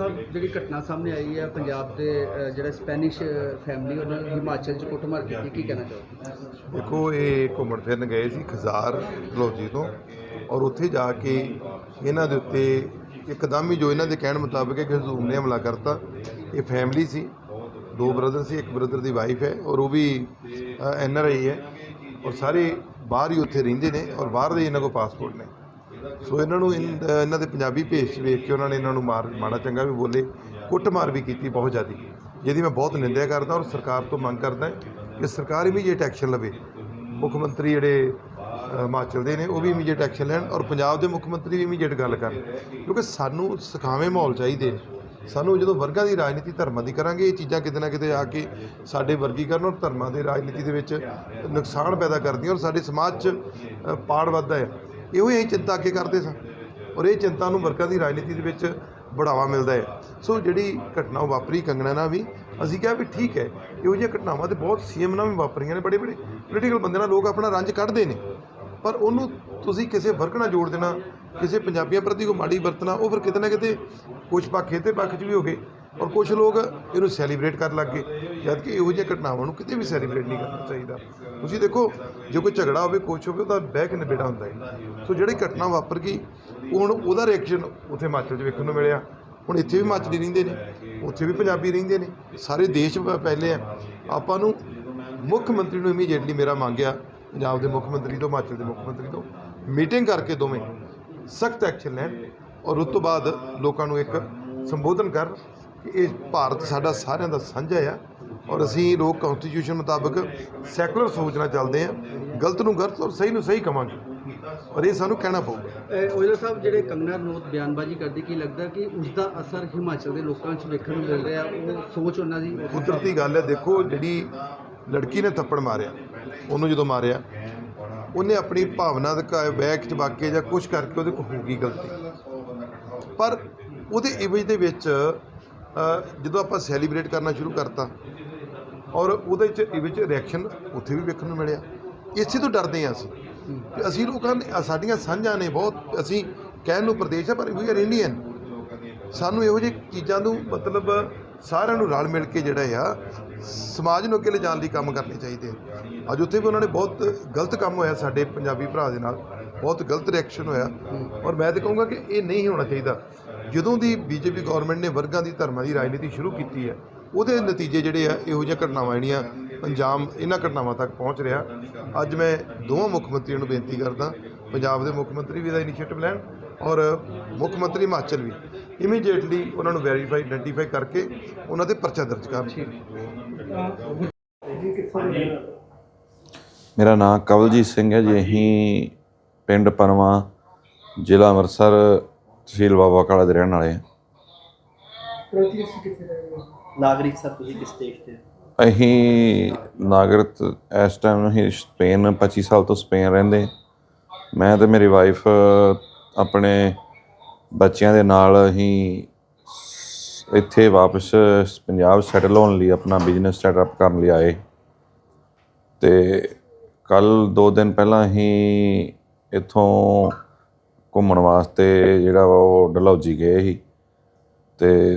ਸਾਹਿਬ, ਜਿਹੜੀ ਘਟਨਾ ਸਾਹਮਣੇ ਆਈ ਹੈ ਪੰਜਾਬ ਦੇ ਜਿਹੜਾ ਸਪੈਨਿਸ਼ ਫੈਮਿਲੀ ਉਹਨਾਂ ਨੇ ਹਿਮਾਚਲ ਚ ਕੁੱਟਮਾਰ ਕੀਤੀ, ਕੀ ਕਹਿਣਾ ਚਾਹੋਗੇ? ਦੇਖੋ, ਇਹ ਘੁੰਮਣ ਫਿਰਨ ਗਏ ਸੀ ਖਜ਼ਾਰ ਡਲਹੌਜੀ ਤੋਂ ਔਰ ਉੱਥੇ ਜਾ ਕੇ ਇਹਨਾਂ ਦੇ ਉੱਤੇ ਇੱਕਦਮ ਹੀ ਜੋ ਇਹਨਾਂ ਦੇ ਕਹਿਣ ਮੁਤਾਬਕ ਹੈ ਕਿ ਹਜ਼ੂਮ ਨੇ ਹਮਲਾ ਕਰਤਾ। ਇਹ ਫੈਮਿਲੀ ਸੀ, ਦੋ ਬ੍ਰਦਰ ਸੀ, ਇੱਕ ਬ੍ਰਦਰ ਦੀ ਵਾਈਫ ਹੈ ਔਰ ਉਹ ਵੀ ਐਨ ਆਰ ਆਈ ਹੈ ਔਰ ਸਾਰੇ ਬਾਹਰ ਹੀ ਉੱਥੇ ਰਹਿੰਦੇ ਨੇ ਔਰ ਬਾਹਰ ਦੇ ਇਹਨਾਂ ਕੋਲ ਪਾਸਪੋਰਟ ਨੇ। ਸੋ ਇਹਨਾਂ ਨੂੰ ਇਨ- ਅ, ਇਹਨਾਂ ਦੇ ਪੰਜਾਬੀ ਭੇਸ ਵੇਖ ਕੇ ਉਹਨਾਂ ਨੇ ਇਹਨਾਂ ਨੂੰ ਮਾਰ ਮਾੜਾ ਚੰਗਾ ਵੀ ਬੋਲੇ ਕੁੱਟਮਾਰ ਵੀ ਕੀਤੀ ਬਹੁਤ ਜ਼ਿਆਦੀ ਜਿਹਦੀ ਮੈਂ ਬਹੁਤ ਨਿੰਦਿਆ ਕਰਦਾ ਔਰ ਸਰਕਾਰ ਤੋਂ ਮੰਗ ਕਰਦਾ ਕਿ ਸਰਕਾਰ ਇਮੀਡੀਏਟ ਐਕਸ਼ਨ ਲਵੇ। ਮੁੱਖ ਮੰਤਰੀ ਜਿਹੜੇ ਅ, ਹਿਮਾਚਲ ਦੇ ਨੇ ਉਹ ਵੀ ਇਮੀਡੀਏਟ ਐਕਸ਼ਨ ਲੈਣ ਔਰ ਪੰਜਾਬ ਦੇ ਮੁੱਖ ਮੰਤਰੀ ਵੀ ਇਮੀਡੀਏਟ ਗੱਲ ਕਰਨ ਕਿਉਂਕਿ ਸਾਨੂੰ ਸਿਖਾਵੇਂ ਮਾਹੌਲ ਚਾਹੀਦੇ ਨੇ। ਸਾਨੂੰ ਜਦੋਂ ਵਰਗਾਂ ਦੀ ਰਾਜਨੀਤੀ ਧਰਮਾਂ ਦੀ ਕਰਾਂਗੇ ਇਹ ਚੀਜ਼ਾਂ ਕਿਤੇ ਨਾ ਕਿਤੇ ਆ ਕੇ ਸਾਡੇ ਵਰਗੀਕਰਨ ਔਰ ਧਰਮਾਂ ਦੇ ਰਾਜਨੀਤੀ ਦੇ ਵਿੱਚ ਨੁਕਸਾਨ ਪੈਦਾ ਕਰਦੀਆਂ ਔਰ ਸਾਡੇ ਸਮਾਜ 'ਚ ਅ, ਪਾੜ ਵੱਧਦਾ ਹੈ। ਇਹੋ ਹੀ ਅਸੀਂ ਚਿੰਤਾ ਅੱਗੇ ਕਰਦੇ ਸਾਂ। ਔਰ ਇਹ ਚਿੰਤਾ ਨੂੰ ਵਰਗਾਂ ਦੀ ਰਾਜਨੀਤੀ ਦੇ ਵਿੱਚ ਬੜਾਵਾ ਮਿਲਦਾ ਹੈ। ਸੋ ਜਿਹੜੀ ਘਟਨਾ ਵਾਪਰੀ ਕੰਗਣਾ ਨਾਲ ਵੀ, ਅਸੀਂ ਕਿਹਾ ਵੀ ਠੀਕ ਹੈ, ਇਹੋ ਜਿਹੀਆਂ ਘਟਨਾਵਾਂ ਤੇ ਬਹੁਤ ਸੀਐਮ ਨਾਲ ਵੀ ਵਾਪਰੀਆਂ ਨੇ ਬੜੇ ਬੜੇ ਪੋਲੀਟੀਕਲ ਬੰਦੇ ਨਾਲ ਲੋਕ ਆਪਣਾ ਰੰਜ ਕੱਢਦੇ ਨੇ। ਪਰ ਉਹਨੂੰ ਤੁਸੀਂ ਕਿਸੇ ਵਰਗ ਨਾਲ ਜੋੜ ਦੇਣਾ, ਕਿਸੇ ਪੰਜਾਬੀਆਂ ਪ੍ਰਤੀ ਕੋਈ ਮਾੜੀ ਵਰਤਣਾ, ਉਹ ਫਿਰ ਕਿਤੇ ਨਾ ਕਿਤੇ ਕੁਝ ਪੱਖ ਇਹਦੇ ਪੱਖ 'ਚ ਵੀ ਹੋ ਗਏ। ਔਰ ਕੁਝ ਲੋਕ ਇਹਨੂੰ ਸੈਲੀਬ੍ਰੇਟ ਕਰਨ ਲੱਗ ਗਏ। ਜਦ ਕਿ ਇਹੋ ਜਿਹੀਆਂ ਘਟਨਾਵਾਂ ਨੂੰ ਕਿਤੇ ਵੀ ਸੈਲੀਬ੍ਰੇਟ ਨਹੀਂ ਕਰਨਾ ਚਾਹੀਦਾ। ਤੁਸੀਂ ਦੇਖੋ ਜੇ ਕੋਈ ਝਗੜਾ ਹੋਵੇ, ਕੁਛ ਹੋਵੇ, ਉਹਦਾ ਬਹਿ ਕੇ ਨਿਬੇੜਾ ਹੁੰਦਾ ਹੈ। ਸੋ ਜਿਹੜੀ ਘਟਨਾ ਵਾਪਰ ਗਈ ਉਹ ਹੁਣ ਉਹਦਾ ਰਿਐਕਸ਼ਨ ਉੱਥੇ ਹਿਮਾਚਲ 'ਚ ਵੇਖਣ ਨੂੰ ਮਿਲਿਆ। ਹੁਣ ਇੱਥੇ ਵੀ ਹਿਮਾਚਲੀ ਰਹਿੰਦੇ ਨੇ, ਉੱਥੇ ਵੀ ਪੰਜਾਬੀ ਰਹਿੰਦੇ ਨੇ। ਸਾਰੇ ਦੇਸ਼ ਪਹਿਲੇ ਆ। ਆਪਾਂ ਨੂੰ ਮੁੱਖ ਮੰਤਰੀ ਨੂੰ ਇਮੀਡੀਏਟਲੀ ਮੇਰਾ ਮੰਗਿਆ, ਪੰਜਾਬ ਦੇ ਮੁੱਖ ਮੰਤਰੀ ਤੋਂ, ਹਿਮਾਚਲ ਦੇ ਮੁੱਖ ਮੰਤਰੀ ਤੋਂ ਮੀਟਿੰਗ ਕਰਕੇ ਦੋਵੇਂ ਸਖਤ ਐਕਸ਼ਨ ਲੈਣ ਔਰ ਉਸ ਤੋਂ ਬਾਅਦ ਲੋਕਾਂ ਨੂੰ ਇੱਕ ਸੰਬੋਧਨ ਕਰਨ ਕਿ ਇਹ ਭਾਰਤ ਸਾਡਾ ਸਾਰਿਆਂ ਦਾ ਸਾਂਝਾ ਆ। ਔਰ ਅਸੀਂ ਲੋਕ ਕਨਸਟੀਟਿਊਸ਼ਨ ਮੁਤਾਬਕ ਸੈਕੂਲਰ ਸੋਚ ਨਾਲ ਚੱਲਦੇ ਆ ਗਲਤ ਨੂੰ ਗਲਤ ਔਰ ਸਹੀ ਨੂੰ ਸਹੀ ਕਵਾਂਗੇ। ਔਰ ਇਹ ਸਾਨੂੰ ਕਹਿਣਾ ਪਊਗਾ। ਓਇਲਾ ਸਾਹਿਬ ਜਿਹੜੇ ਕੰਗਨਾ ਰਣੌਤ ਬਿਆਨਬਾਜ਼ੀ ਕਰਦੀ ਕੀ ਲੱਗਦਾ ਕਿ ਉਸ ਦਾ ਅਸਰ ਹਿਮਾਚਲ ਦੇ ਲੋਕਾਂ 'ਚ ਵੇਖਣ ਨੂੰ ਮਿਲ ਰਿਹਾ? ਉਹ ਸੋਚ ਉਹਨਾਂ ਦੀ ਕੁਦਰਤੀ ਗੱਲ ਹੈ। ਦੇਖੋ ਜਿਹੜੀ ਲੜਕੀ ਨੇ ਥੱਪੜ ਮਾਰਿਆ ਉਹਨੂੰ ਜਦੋਂ ਮਾਰਿਆ ਉਹਨੇ ਆਪਣੀ ਭਾਵਨਾ ਦੇ ਬੈਗ ਚ ਵਾਕੇ ਜਾਂ ਕੁਝ ਕਰਕੇ ਉਹਦੇ ਕੋਲ ਹੋ ਗਈ ਗਲਤੀ। ਪਰ ਉਹਦੇ ਇਮੇਜ ਦੇ ਵਿੱਚ ਜਦੋਂ ਆਪਾਂ ਸੈਲੀਬ੍ਰੇਟ ਕਰਨਾ ਸ਼ੁਰੂ ਕਰਤਾ ਔਰ ਉਹਦੇ ਚ ਇਹ ਵਿੱਚ ਰਿਐਕਸ਼ਨ ਉੱਥੇ ਵੀ ਵੇਖਣ ਨੂੰ ਮਿਲਿਆ। ਇਸੇ ਤੋਂ ਡਰਦੇ ਹਾਂ ਅਸੀਂ। ਕਿ ਅਸੀਂ ਲੋਕਾਂ ਨੇ ਸਾਡੀਆਂ ਸਾਂਝਾਂ ਨੇ ਬਹੁਤ, ਅਸੀਂ ਕਹਿਣ ਨੂੰ ਪ੍ਰਦੇਸ਼ ਹੈ ਪਰ ਵੀ ਆਰ ਇੰਡੀਅਨ ਸਾਨੂੰ ਇਹੋ ਜਿਹੀ ਚੀਜ਼ਾਂ ਨੂੰ ਮਤਲਬ ਸਾਰਿਆਂ ਨੂੰ ਰਲ ਮਿਲ ਕੇ ਜਿਹੜਾ ਆ, ਸਮਾਜ ਨੂੰ ਅੱਗੇ ਲਿਜਾਣ ਲਈ ਕੰਮ ਕਰਨੇ ਚਾਹੀਦੇ ਆ। ਅੱਜ ਉੱਥੇ ਵੀ ਉਹਨਾਂ ਨੇ ਬਹੁਤ ਗਲਤ ਕੰਮ ਹੋਇਆ ਸਾਡੇ ਪੰਜਾਬੀ ਭਰਾ ਦੇ ਨਾਲ। ਬਹੁਤ ਗਲਤ ਰਿਐਕਸ਼ਨ ਹੋਇਆ। ਔਰ ਮੈਂ ਤਾਂ ਕਹੂੰਗਾ ਕਿ ਇਹ ਨਹੀਂ ਹੋਣਾ ਚਾਹੀਦਾ। ਜਦੋਂ ਦੀ ਬੀਜੇਪੀ ਗਵਰਨਮੈਂਟ ਨੇ ਵਰਗਾਂ ਦੀ ਧਰਮਾਂ ਦੀ ਰਾਜਨੀਤੀ ਸ਼ੁਰੂ ਕੀਤੀ ਹੈ ਉਹਦੇ ਨਤੀਜੇ ਜਿਹੜੇ ਆ ਇਹੋ ਜਿਹੀਆਂ ਘਟਨਾਵਾਂ ਜਿਹੜੀਆਂ ਪੰਜਾਬ ਇਹਨਾਂ ਘਟਨਾਵਾਂ ਤੱਕ ਪਹੁੰਚ ਰਿਹਾ। ਅੱਜ ਮੈਂ ਦੋਵਾਂ ਮੁੱਖ ਮੰਤਰੀਆਂ ਨੂੰ ਬੇਨਤੀ ਕਰਦਾ ਪੰਜਾਬ ਦੇ ਮੁੱਖ ਮੰਤਰੀ ਵੀ ਇਹਦਾ ਇਨੀਸ਼ੀਏਟਿਵ ਲੈਣ ਔਰ ਮੁੱਖ ਮੰਤਰੀ ਹਿਮਾਚਲ ਵੀ। ਇਮੀਡੀਏਟਲੀ ਉਹਨਾਂ ਨੂੰ ਵੈਰੀਫਾਈ ਆਇਡੈਂਟੀਫਾਈ ਕਰਕੇ ਉਹਨਾਂ ਤੇ ਪਰਚਾ ਦਰਜ ਕਰਨ ਮੇਰਾ ਨਾਮ ਕਵਲਜੀਤ ਸਿੰਘ ਹੈ ਜੀ। ਅਸੀਂ ਪਿੰਡ ਪਨਵਾ ਜ਼ਿਲ੍ਹਾ ਅੰਮ੍ਰਿਤਸਰ ਤਹਿਸੀਲ ਬਾਬਾ ਕਾਲਾ ਦੇ ਰਹਿਣ ਵਾਲੇ ਹਾਂ? ਨਾਗਰਿਕ ਸਰ, ਤੁਸੀਂ ਕਿਸ ਦੇਸ਼ ਦੇ ਅਸੀਂ ਨਾਗਰਿਕ ਇਸ ਟਾਈਮ ਅਸੀਂ ਸਪੇਨ 25 ਸਾਲ ਤੋਂ ਸਪੇਨ ਰਹਿੰਦੇ। ਮੈਂ ਤੇ ਮੇਰੀ ਵਾਈਫ ਆਪਣੇ ਬੱਚਿਆਂ ਦੇ ਨਾਲ ਅਸੀਂ ਇੱਥੇ ਵਾਪਸ ਪੰਜਾਬ ਸੈਟਲ ਹੋਣ ਲਈ ਆਪਣਾ ਬਿਜ਼ਨਸ ਸੈਟਅਪ ਕਰਨ ਲਈ ਆਏ। ਤੇ ਕੱਲ 2 ਦਿਨ ਪਹਿਲਾਂ ਅਸੀਂ ਇੱਥੋਂ ਘੁੰਮਣ ਵਾਸਤੇ ਜਿਹੜਾ ਵਾ ਉਹ ਡਲਹੌਜੀ ਗਏ ਸੀ। ਤੇ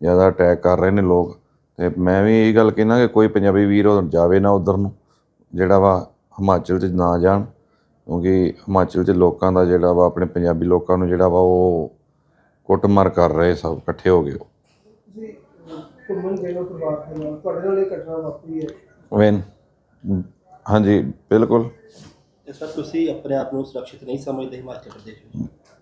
ਜ਼ਿਆਦਾ ਅਟੈਕ ਕਰ ਰਹੇ ਨੇ ਲੋਕ। ਤੇ ਮੈਂ ਵੀ ਇਹ ਗੱਲ ਕਹਿਣਾ ਕਿ ਕੋਈ ਪੰਜਾਬੀ ਵੀਰ ਉਹ ਜਾਵੇ ਨਾ ਉਧਰ ਨੂੰ ਜਿਹੜਾ ਵਾ ਹਿਮਾਚਲ 'ਚ ਨਾ ਜਾਣ ਕਿਉਂਕਿ ਹਿਮਾਚਲ 'ਚ ਲੋਕਾਂ ਦਾ ਜਿਹੜਾ ਵਾ ਆਪਣੇ ਪੰਜਾਬੀ ਲੋਕਾਂ ਨੂੰ ਜਿਹੜਾ ਵਾ ਉਹ ਕੁੱਟਮਾਰ ਕਰ ਰਹੇ ਸਭ ਇਕੱਠੇ ਹੋ ਗਏ ਤੁਸੀਂ ਘੁੰਮਣ ਗਏ ਹੋ ਪਰਿਵਾਰ ਦੇ ਨਾਲ ਤੁਹਾਡੇ ਨਾਲ ਇਹ ਘਟਨਾ ਵਾਪਰੀ ਹੈ? ਵੈਨ ਹਾਂਜੀ ਬਿਲਕੁਲ। ਸਰ ਤੁਸੀਂ ਆਪਣੇ ਆਪ ਨੂੰ ਸੁਰੱਖਿਅਤ ਨਹੀਂ ਸਮਝਦੇ ਹਿਮਾਚਲ ਪ੍ਰਦੇਸ਼ ਵਿੱਚ?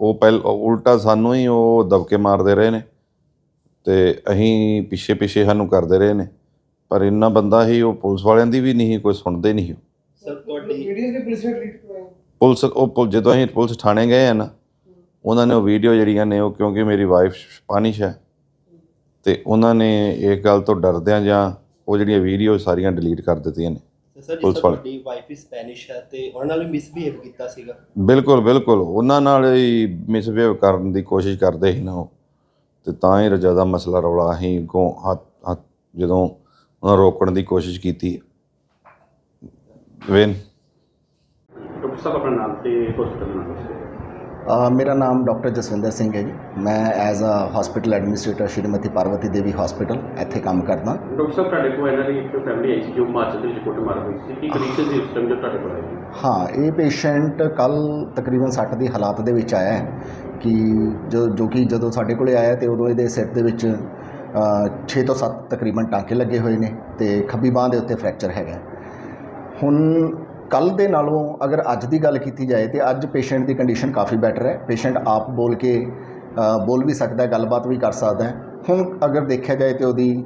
ਉਹ ਪਹਿਲ ਉਲਟਾ ਸਾਨੂੰ ਹੀ ਉਹ ਦਬਕੇ ਮਾਰਦੇ ਰਹੇ ਨੇ ਤੇ ਅਸੀਂ ਪਿੱਛੇ ਪਿੱਛੇ ਸਾਨੂੰ ਕਰਦੇ ਰਹੇ ਨੇ। ਪਰ ਇੰਨਾ ਬੰਦਾ ਹੀ ਉਹ ਪੁਲਿਸ ਵਾਲਿਆਂ ਦੀ ਵੀ ਨਹੀਂ ਕੋਈ ਸੁਣਦੇ ਨਹੀਂ ਉਹ। ਸਰ ਤੁਹਾਡੀ ਵੀਡੀਓ ਦੇ ਪੁਲਿਸ ਨੇ ਉਹ ਪੁਲ- ਜਦੋਂ ਅਸੀਂ ਪੁਲਿਸ ਥਾਣੇ ਗਏ ਆ ਨਾ ਉਹਨਾਂ ਨੇ ਉਹ ਵੀਡੀਓ ਜਿਹੜੀਆਂ ਨੇ ਉਹ ਕਿਉਂਕਿ ਮੇਰੀ ਵਾਈਫ ਸਪੈਨਿਸ਼ ਹੈ ਤੇ ਉਹਨਾਂ ਨੇ ਇਹ ਗੱਲ ਤੋਂ ਡਰਦਿਆਂ ਜਾਂ ਉਹ ਜਿਹੜੀਆਂ ਵੀਡੀਓ ਸਾਰੀਆਂ ਡਿਲੀਟ ਕਰ ਦਿੱਤੀਆਂ ਨੇ। ਸਰ ਪੁਲਿਸ ਜਿਸ ਵਾਲੇ। ਤੁਹਾਡੀ ਵਾਈਫ ਵੀ ਸਪੈਨਿਸ਼ ਹੈ ਤੇ ਉਹਨਾਂ ਨਾਲ ਵੀ ਮਿਸਬੀਹੇਵ ਕੀਤਾ ਸੀਗਾ? ਬਿਲਕੁਲ ਬਿਲਕੁਲ। ਉਹਨਾਂ ਨਾਲ ਹੀ ਮਿਸਬਿਹੇਵ ਕਰਨ ਦੀ ਕੋਸ਼ਿਸ਼ ਕਰਦੇ ਸੀ ਨਾ ਉਹ। ਤੇ ਤਾਂ ਹੀ ਜ਼ਿਆਦਾ ਮਸਲਾ ਰੌਲਾ ਅਸੀਂ ਅੱਗੋਂ ਹੱਥ ਹੱਥ ਜਦੋਂ ਉਹਨਾਂ ਰੋਕਣ ਦੀ ਕੋਸ਼ਿਸ਼ ਕੀਤੀ। ਵੇਨ। ਡਾਕਟਰ ਸਾਹਿਬ ਆਪਣਾ ਨਾਮ ਤੇ ਹਸਪੀਟਲ ਦਾ ਨਾਮ ਦੱਸੋ। ਅ, ਮੇਰਾ ਨਾਮ ਡਾਕਟਰ ਜਸਵਿੰਦਰ ਸਿੰਘ ਹੈ ਜੀ। ਮੈਂ as a hospital administrator Shrimati Parvati Devi hospital ਇੱਥੇ ਕੰਮ ਕਰਦਾ। ਡਾਕਟਰ ਸਾਹਿਬ ਤੁਹਾਡੇ ਕੋਲ ਇਹਨਾਂ ਦੀ ਇੱਕ ਫੈਮਿਲੀ ਆਈ ਸੀ ਜੋ ਹਿਮਾਚਲ ਦੇ ਵਿੱਚ ਕੁੱਟਮਾਰ ਹੋਈ ਸੀ। ਕੀ ਕੰਡੀਸ਼ਨ ਸੀ ਉਸ ਟਾਈਮ ਜੋ ਤੁਹਾਡੇ ਕੋਲ ਆਈ ਸੀ? ਹਾਂ ਇਹ ਪੇਸ਼ੈਂਟ ਕੱਲ ਤਕਰੀਬਨ 60 ਦੀ ਹਾਲਾਤ ਦੇ ਵਿੱਚ ਆਇਆ ਹੈ ਕਿ ਜੋ ਜੋ ਕਿ ਜਦੋਂ ਸਾਡੇ ਕੋਲੇ ਆਇਆ ਤੇ ਉਦੋਂ ਇਹਦੇ ਸਿਰ ਦੇ ਵਿੱਚ 6 ਤੋਂ 7 ਤਕਰੀਬਨ ਟਾਂਕੇ ਲੱਗੇ ਹੋਏ ਨੇ ਤੇ ਖੱਬੀ ਬਾਹ ਦੇ ਉੱਤੇ ਫ੍ਰੈਕਚਰ ਹੈਗਾ। ਹੁਣ ਕੱਲ ਦੇ ਨਾਲੋਂ ਅਗਰ ਅੱਜ ਦੀ ਗੱਲ ਕੀਤੀ ਜਾਏ ਤੇ ਅੱਜ ਪੇਸ਼ੈਂਟ ਦੀ ਕੰਡੀਸ਼ਨ ਕਾਫੀ ਬੈਟਰ ਹੈ। ਪੇਸ਼ੈਂਟ ਆਪ ਬੋਲ ਕੇ ਬੋਲ ਵੀ ਸਕਦਾ ਹੈ ਗੱਲਬਾਤ ਵੀ ਕਰ ਸਕਦਾ ਹੈ। ਹੁਣ ਅਗਰ ਦੇਖਿਆ ਜਾਏ ਤੇ ਉਹਦੀ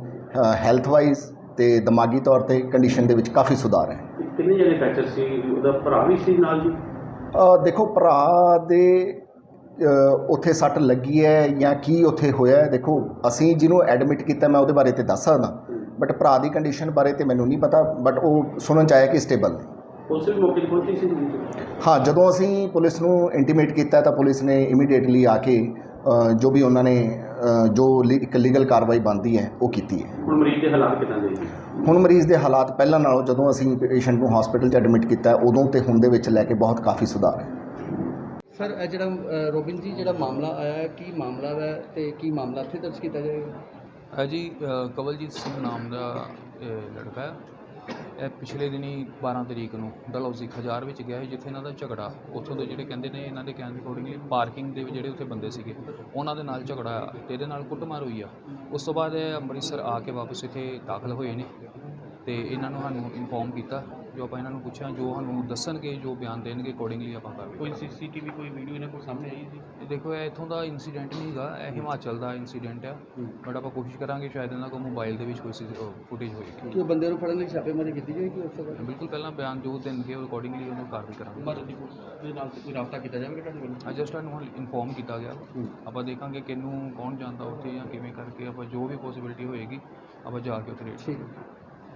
ਹੈਲਥ ਵਾਈਜ਼ ਤੇ ਦਿਮਾਗੀ ਤੌਰ ਤੇ ਕੰਡੀਸ਼ਨ ਦੇ ਵਿੱਚ ਕਾਫੀ ਸੁਧਾਰ ਹੈ। ਕਿੰਨੇ ਜਣੇ ਫ੍ਰੈਕਚਰ ਸੀ? ਉਹਦਾ ਭਰਾ ਵੀ ਸੀ ਨਾਲ ਜੀ? ਦੇਖੋ ਭਰਾ ਦੇ ਉੱਥੇ ਸੱਟ ਲੱਗੀ ਹੈ ਜਾਂ ਕੀ ਉੱਥੇ ਹੋਇਆ ਹੈ ਦੇਖੋ ਅਸੀਂ ਜਿਹਨੂੰ ਐਡਮਿਟ ਕੀਤਾ ਮੈਂ ਉਹਦੇ ਬਾਰੇ ਤੇ ਦੱਸ ਸਕਦਾ। ਬਟ ਭਰਾ ਦੀ ਕੰਡੀਸ਼ਨ ਬਾਰੇ ਤੇ ਮੈਨੂੰ ਨਹੀਂ ਪਤਾ ਬਟ ਉਹ ਸੁਣਨ ਚ ਆਇਆ ਕਿ ਸਟੇਬਲ ਨੇ। ਪੁਲਿਸ ਵੀ ਮੌਕੇ ਤੇ ਪਹੁੰਚੀ ਸੀ ਜੀ? ਹਾਂ ਜਦੋਂ ਅਸੀਂ ਪੁਲਿਸ ਨੂੰ ਇੰਟੀਮੇਟ ਕੀਤਾ ਤਾਂ ਪੁਲਿਸ ਨੇ ਇਮੀਡੀਏਟਲੀ ਆ ਕੇ ਅ, ਜੋ ਵੀ ਉਹਨਾਂ ਨੇ ਅ, ਜੋ ਲੀ- ਇੱਕ ਲੀਗਲ ਕਾਰਵਾਈ ਬਣਦੀ ਹੈ ਉਹ ਕੀਤੀ ਹੈ। ਹੁਣ ਮਰੀਜ਼ ਦੇ ਹਾਲਾਤ ਕਿਦਾਂ ਦੇ ਜੀ? ਹੁਣ ਮਰੀਜ਼ ਦੇ ਹਾਲਾਤ ਪਹਿਲਾਂ ਨਾਲੋਂ ਜਦੋਂ ਅਸੀਂ ਪੇਸ਼ੈਂਟ ਨੂੰ ਹਸਪੀਟਲ 'ਚ ਐਡਮਿਟ ਕੀਤਾ ਉਦੋਂ ਤੇ ਹੁਣ ਦੇ ਵਿੱਚ ਲੈ ਕੇ ਬਹੁਤ ਕਾਫੀ ਸੁਧਾਰ ਹੈ। ਸਰ ਇਹ ਜਿਹੜਾ ਅ, ਰੋਬਿਨ ਜੀ ਜਿਹੜਾ ਮਾਮਲਾ ਆਇਆ ਹੈ ਕੀ ਮਾਮਲਾ ਹੈ ਤੇ ਕੀ ਮਾਮਲਾ ਇੱਥੇ ਦਰਜ ਕੀਤਾ ਜਾਏਗਾ? ਹੈ ਜੀ ਅ, ਕਵਲਜੀਤ ਸਿੰਘ ਨਾਮ ਦਾ ਲੜਕਾ ਹੈ। ਪਿਛਲੇ ਦਿਨੀ 12 ਤਰੀਕ ਨੂੰ ਡਲਹੌਜ਼ੀ ਖਜਾਰ ਵਿੱਚ ਗਿਆ ਸੀ, ਜਿੱਥੇ ਇਹਨਾਂ ਦਾ ਝਗੜਾ, ਉੱਥੋਂ ਦੇ ਜਿਹੜੇ ਕਹਿੰਦੇ ਨੇ ਇਹਨਾਂ ਦੇ ਕਹਿਣ ਦੇ ਅਕੋਰਡਿੰਗਲੀ ਪਾਰਕਿੰਗ ਦੇ ਜਿਹੜੇ ਉੱਥੇ ਬੰਦੇ ਸੀਗੇ, ਉਹਨਾਂ ਦੇ ਨਾਲ ਝਗੜਾ ਆ ਤੇ ਇਹਦੇ ਨਾਲ ਕੁੱਟਮਾਰ ਹੋਈ ਆ। ਉਸ ਤੋਂ ਬਾਅਦ ਇਹ ਅੰਮ੍ਰਿਤਸਰ ਆ ਕੇ ਵਾਪਸ ਇੱਥੇ ਦਾਖਲ ਹੋਏ ਨੇ ਤੇ ਇਹਨਾਂ ਨੂੰ ਸਾਨੂੰ ਇਨਫੋਰਮ ਕੀਤਾ ਜੋ ਆਪਾਂ ਇਹਨਾਂ ਨੂੰ ਪੁੱਛਿਆ ਜੋ ਸਾਨੂੰ ਦੱਸਣਗੇ ਜੋ ਬਿਆਨ ਦੇਣਗੇ ਅਕੋਰਡਿੰਗਲੀ ਆਪਾਂ ਕਾਰਵਾਈ ਕੋਈ ਸੀਸੀਟੀਵੀ ਕੋਈ ਵੀਡੀਓ ਇਹਨਾਂ ਕੋਲ ਸਾਹਮਣੇ ਆਈ ਸੀ? ਦੇਖੋ ਇਹ ਇੱਥੋਂ ਦਾ ਇਨਸੀਡੈਂਟ ਨਹੀਂ ਹੈਗਾ ਇਹ ਹਿਮਾਚਲ ਦਾ ਇਨਸੀਡੈਂਟ ਆ। ਬਟ ਆਪਾਂ ਕੋਸ਼ਿਸ਼ ਕਰਾਂਗੇ ਸ਼ਾਇਦ ਇਹਨਾਂ ਕੋਲ ਮੋਬਾਈਲ ਦੇ ਵਿੱਚ ਕੋਈ ਫੁਟੇਜ ਹੋਏਗੀ ਕਿ ਬੰਦੇ ਨੂੰ ਫੜਨ ਲਈ ਛਾਪੇਮਾਰੀ ਕੀਤੀ ਜਾਏਗੀ ਉਸ ਤੋਂ ਬਾਅਦ? ਬਿਲਕੁਲ ਪਹਿਲਾਂ ਬਿਆਨ ਜੋ ਦੇਣਗੇ ਉਹ ਅਕੋਰਡਿੰਗਲੀ ਉਹਨੂੰ ਕਾਰਵਾਈ ਕਰਾਂਗੇ। ਮਦਦ ਦੀ ਦੇ ਨਾਲ ਕੋਈ ਰਾਬਤਾ ਕੀਤਾ ਜਾਵੇਗਾ ਤੁਹਾਡੇ ਵੱਲੋਂ? ਜਸਟ ਨੂੰ ਇਨਫੋਰਮ ਕੀਤਾ ਗਿਆ। ਆਪਾਂ ਦੇਖਾਂਗੇ ਕਿਹਨੂੰ ਕੌਣ ਜਾਂਦਾ ਉੱਥੇ ਜਾਂ ਕਿਵੇਂ ਕਰਕੇ ਆਪਾਂ ਜੋ ਵੀ ਪੋਸੀਬਿਲਿਟੀ ਹੋਏਗੀ ਆਪਾਂ ਜਾ ਕੇ ਉੱਥੇ ਰੇਟ ਠੀਕ। ਹੈ